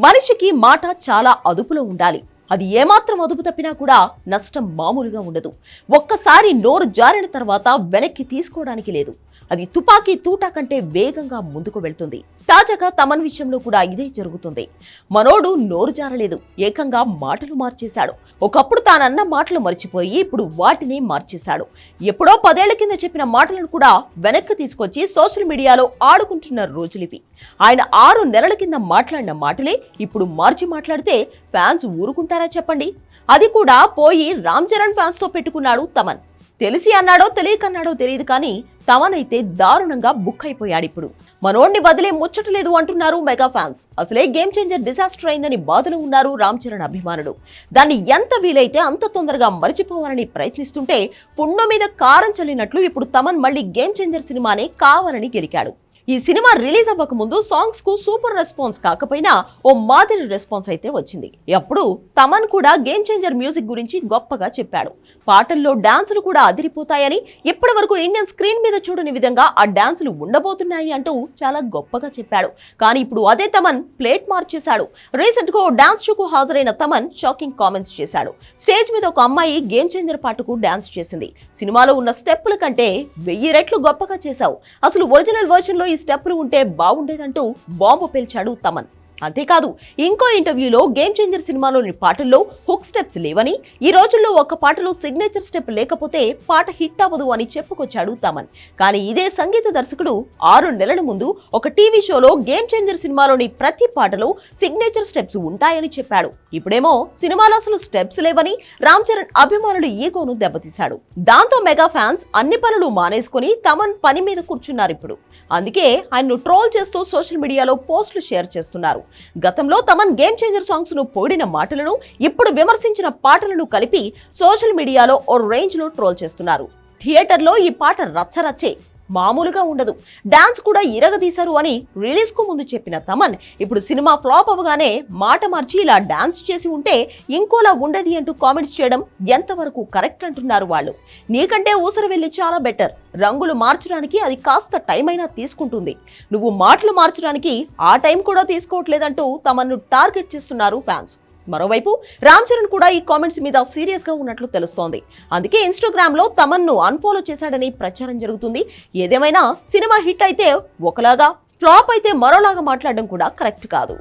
మనిషికి మాట చాలా అదుపులో ఉండాలి. అది ఏమాత్రం అదుపు తప్పినా కూడా నష్టం మామూలుగా ఉండదు. ఒక్కసారి నోరు జారిన తర్వాత వెనక్కి తీసుకోవడానికి లేదు. అది తుపాకీ తూటా కంటే వేగంగా ముందుకు వెళ్తుంది. తాజాగా తమన్ విషయంలో కూడా ఇదే జరుగుతుంది. మనోడు నోరు జారలేదు. ఏకంగా మాటలు మార్చేశాడు. ఒకప్పుడు తానన్న మాటలు మర్చిపోయి ఇప్పుడు వాటిని మార్చేశాడు. ఎప్పుడో పదేళ్ళ కింద చెప్పిన మాటలను కూడా వెనక్కి తీసుకొచ్చి సోషల్ మీడియాలో ఆడుకుంటున్న రోజులివి. ఆయన ఆరు నెలల కింద మాట్లాడిన మాటలే ఇప్పుడు మార్చి మాట్లాడితే ఫ్యాన్స్ ఊరుకుంటారా చెప్పండి? అది కూడా పోయి రామ్ చరణ్ ఫ్యాన్స్తో పెట్టుకున్నాడు తమన్. తెలిసి అన్నాడో తెలియకన్నాడో తెలియదు కానీ తమనైతే దారుణంగా బుక్ అయిపోయాడు ఇప్పుడు. మనోడిని వదిలే ముచ్చటలేదు అంటున్నారు మెగా ఫ్యాన్స్. అసలే గేమ్ చేంజర్ డిసాస్టర్ అయిందని బాధలో ఉన్నారు రామ్ చరణ్ అభిమానులు. దాన్ని ఎంత వీలైతే అంత తొందరగా మరిచిపోవాలని ప్రయత్నిస్తుంటే పుండు మీద కారం చల్లినట్లు ఇప్పుడు తమన్ మళ్ళీ గేమ్ చేంజర్ సినిమానే కావాలని గెలికాడు ఈ సినిమా రిలీజ్ అవ్వక ముందు సాంగ్స్కు సూపర్ రెస్పాన్స్ కాకపోయినా ఓ మాదిరి రెస్పాన్స్ అయితే వచ్చింది. అప్పుడు తమన్ కూడా గేమ్ చేంజర్ మ్యూజిక్ గురించి గొప్పగా చెప్పాడు. పాటల్లో డాన్సులు కూడా అదిరిపోతాయని ఇప్పటి వరకు ఇండియన్ స్క్రీన్ మీద చూడని విధంగా ఆ డాన్సులు ఉండబోతున్నాయి అంటూ చాలా గొప్పగా చెప్పాడు. కానీ ఇప్పుడు అదే తమన్ ప్లేట్ మార్చేశాడు. రీసెంట్గా ఓ డాన్స్ షోకు హాజరైన తమన్ షాకింగ్ కామెంట్స్ చేశాడు. స్టేజ్ మీద ఒక అమ్మాయి గేమ్ చేంజర్ పాటకు డాన్స్ చేసింది. సినిమాలో ఉన్న స్టెప్పుల కంటే వెయ్యి రెట్లు గొప్పగా చేశావు. అసలు ఒరిజినల్ వర్షన్లో ఈ స్టెప్పులు ఉంటే బాగుండేదంటూ బాంబు పేల్చాడు తమన్. అంతేకాదు ఇంకో ఇంటర్వ్యూలో గేమ్ చేంజర్ సినిమాలోని పాటల్లో హుక్ స్టెప్స్ లేవని ఈ రోజుల్లో ఒక పాటలో సిగ్నేచర్ స్టెప్ లేకపోతే పాట హిట్ అవ్వదు అని చెప్పుకొచ్చాడు తమన్. కానీ ఇదే సంగీత దర్శకుడు ఆరు నెలల ముందు ఒక టీవీ షోలో గేమ్ చేంజర్ సినిమాలోని ప్రతి పాటలో సిగ్నేచర్ స్టెప్స్ ఉంటాయని చెప్పాడు. ఇప్పుడేమో సినిమాలో అసలు స్టెప్స్ లేవని రామ్ చరణ్ అభిమానులు ఈగోను దెబ్బతీశాడు. దాంతో మెగా ఫ్యాన్స్ అన్ని పనులు మానేసుకుని తమన్ పని మీద కూర్చున్నారు ఇప్పుడు. అందుకే ఆయన్ను ట్రోల్ చేస్తూ సోషల్ మీడియాలో పోస్టులు షేర్ చేస్తున్నారు. గతంలో తమన్ గేమ్ చేంజర్ సాంగ్స్ను పోడిన మాటలను ఇప్పుడు విమర్శించిన పాటలను కలిపి సోషల్ మీడియాలో ఓ రేంజ్లో ట్రోల్ చేస్తున్నారు. థియేటర్లో ఈ పాట రచ్చరచ్చే మామూలుగా ఉండదు. డాన్స్ కూడా ఇరగదీశారు అని రిలీజ్కు ముందు చెప్పిన తమన్ ఇప్పుడు సినిమా ఫ్లాప్ అవగానే మాట మార్చి ఇలా డాన్స్ చేసి ఉంటే ఇంకోలా ఉండేది అంటూ కామెంట్స్ చేయడం ఎంతవరకు కరెక్ట్ అంటున్నారు వాళ్ళు. నీకంటే ఊసర వెళ్ళి చాలా బెటర్. రంగులు మార్చడానికి అది కాస్త టైం అయినా తీసుకుంటుంది. నువ్వు మాటలు మార్చడానికి ఆ టైం కూడా తీసుకోవట్లేదంటూ తమను టార్గెట్ చేస్తున్నారు ఫ్యాన్స్. మరోవైపు రామ్ చరణ్ కూడా ఈ కామెంట్స్ మీద సీరియస్గా ఉన్నట్లు తెలుస్తోంది. అందుకే ఇన్స్టాగ్రామ్లో తమన్ను అన్ఫాలో చేశాడని ప్రచారం జరుగుతుంది. ఏదేమైనా సినిమా హిట్ అయితే ఒకలాగా ఫ్లాప్ అయితే మరోలాగా మాట్లాడడం కూడా కరెక్ట్ కాదు.